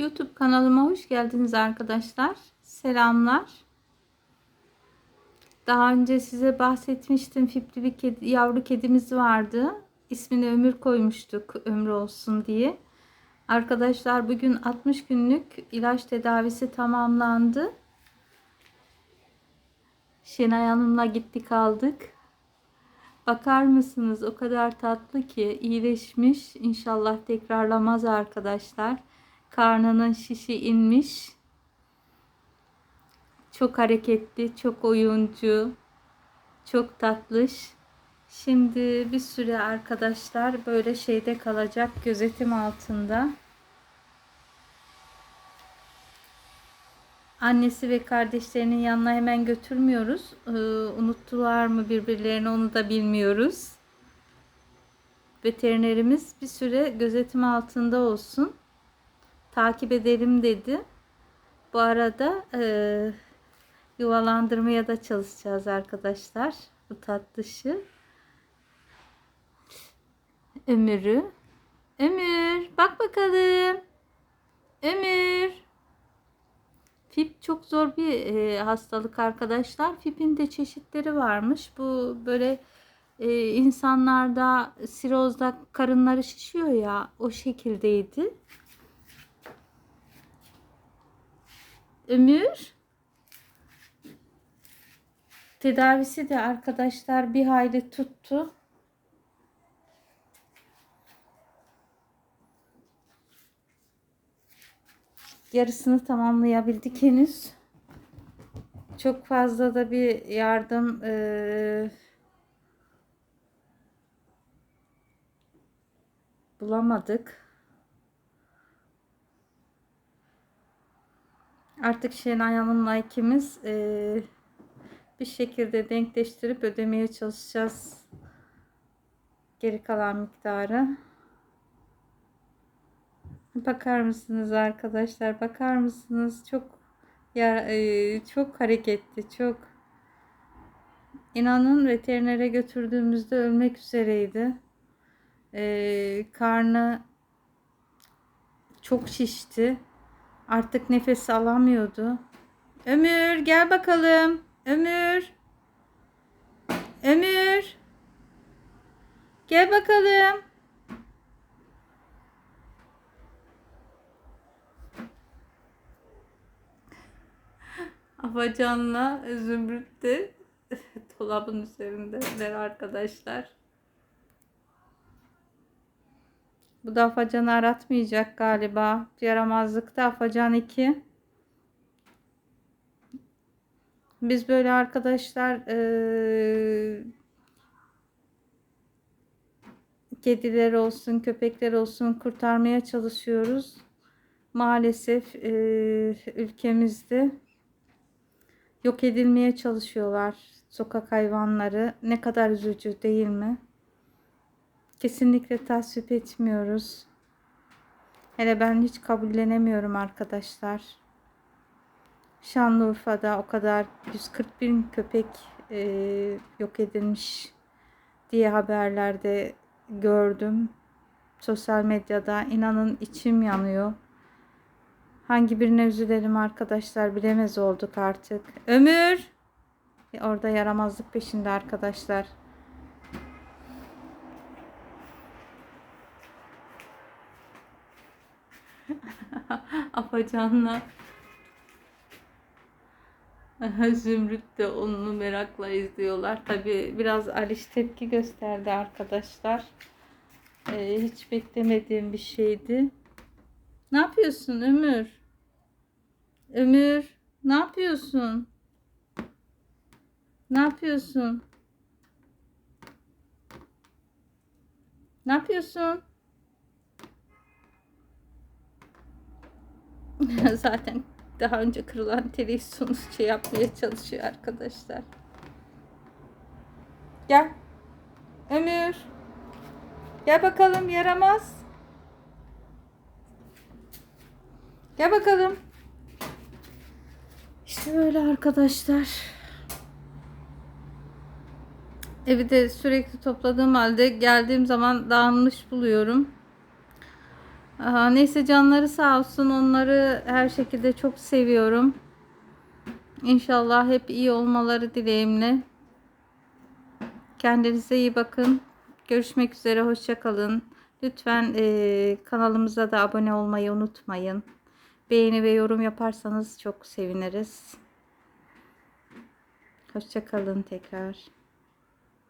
YouTube kanalıma hoş geldiniz arkadaşlar. Selamlar. Daha önce size bahsetmiştim. Fipli bir kedi, yavru kedimiz vardı. İsmini Ömür koymuştuk. Ömür olsun diye. Arkadaşlar bugün 60 günlük ilaç tedavisi tamamlandı. Şenay Hanım'la gittik aldık. Bakar mısınız? O kadar tatlı ki iyileşmiş. İnşallah tekrarlamaz arkadaşlar. Karnının şişi inmiş. Çok hareketli, çok oyuncu, çok tatlış. Şimdi bir süre arkadaşlar böyle şeyde kalacak gözetim altında. Annesi ve kardeşlerinin yanına hemen götürmüyoruz. Ee, unuttular mı birbirlerini onu da bilmiyoruz. Veterinerimiz bir süre gözetim altında olsun. Takip edelim dedi. Bu arada e, yuvalandırmaya da çalışacağız arkadaşlar. Bu tatlışı. Ömür'ü. Ömür bak bakalım. Ömür. Fip çok zor bir e, hastalık arkadaşlar. Fip'in de çeşitleri varmış. Bu böyle e, insanlarda sirozda karınları şişiyor ya o şekildeydi. Ömür tedavisi de arkadaşlar bir hayli tuttu. yarısını tamamlayabildik henüz. Çok fazla da bir yardım e, bulamadık. Artık Şenay Hanım'la ikimiz e, bir şekilde denkleştirip ödemeye çalışacağız geri kalan miktarı. Bakar mısınız arkadaşlar? Bakar mısınız? Çok ya e, çok hareketli, çok. İnanın veterinere götürdüğümüzde ölmek üzereydi. E, karnı çok şişti. Artık nefes alamıyordu. Ömür gel bakalım. Ömür. Ömür. Gel bakalım. Afacan'la Zümrüt de dolabın üzerindeler arkadaşlar. Bu da Afacan'ı aratmayacak galiba. Yaramazlıkta Afacan 2. Biz böyle arkadaşlar ee, kediler olsun, köpekler olsun kurtarmaya çalışıyoruz. Maalesef e, ülkemizde yok edilmeye çalışıyorlar sokak hayvanları. Ne kadar üzücü değil mi? Kesinlikle tasvip etmiyoruz. Hele ben hiç kabullenemiyorum arkadaşlar. Şanlıurfa'da o kadar 140 bin köpek e, yok edilmiş diye haberlerde gördüm. Sosyal medyada inanın içim yanıyor. Hangi birine üzülelim arkadaşlar bilemez olduk artık. Ömür. Orada yaramazlık peşinde arkadaşlar. Afacan'la Zümrüt de onu merakla izliyorlar. Tabi biraz Aliş tepki gösterdi arkadaşlar. Ee, hiç beklemediğim bir şeydi. Ne yapıyorsun Ömür? Ömür ne yapıyorsun? Ne yapıyorsun? Ne yapıyorsun? Zaten daha önce kırılan televizyonu şey yapmaya çalışıyor arkadaşlar. Gel. Ömür. Gel bakalım yaramaz. Gel bakalım. İşte böyle arkadaşlar. Evi de sürekli topladığım halde geldiğim zaman dağılmış buluyorum. Aa, neyse canları sağ olsun. Onları her şekilde çok seviyorum. İnşallah hep iyi olmaları dileğimle. Kendinize iyi bakın. Görüşmek üzere. Hoşça kalın. Lütfen eee, kanalımıza da abone olmayı unutmayın. Beğeni ve yorum yaparsanız çok seviniriz. Hoşça kalın tekrar.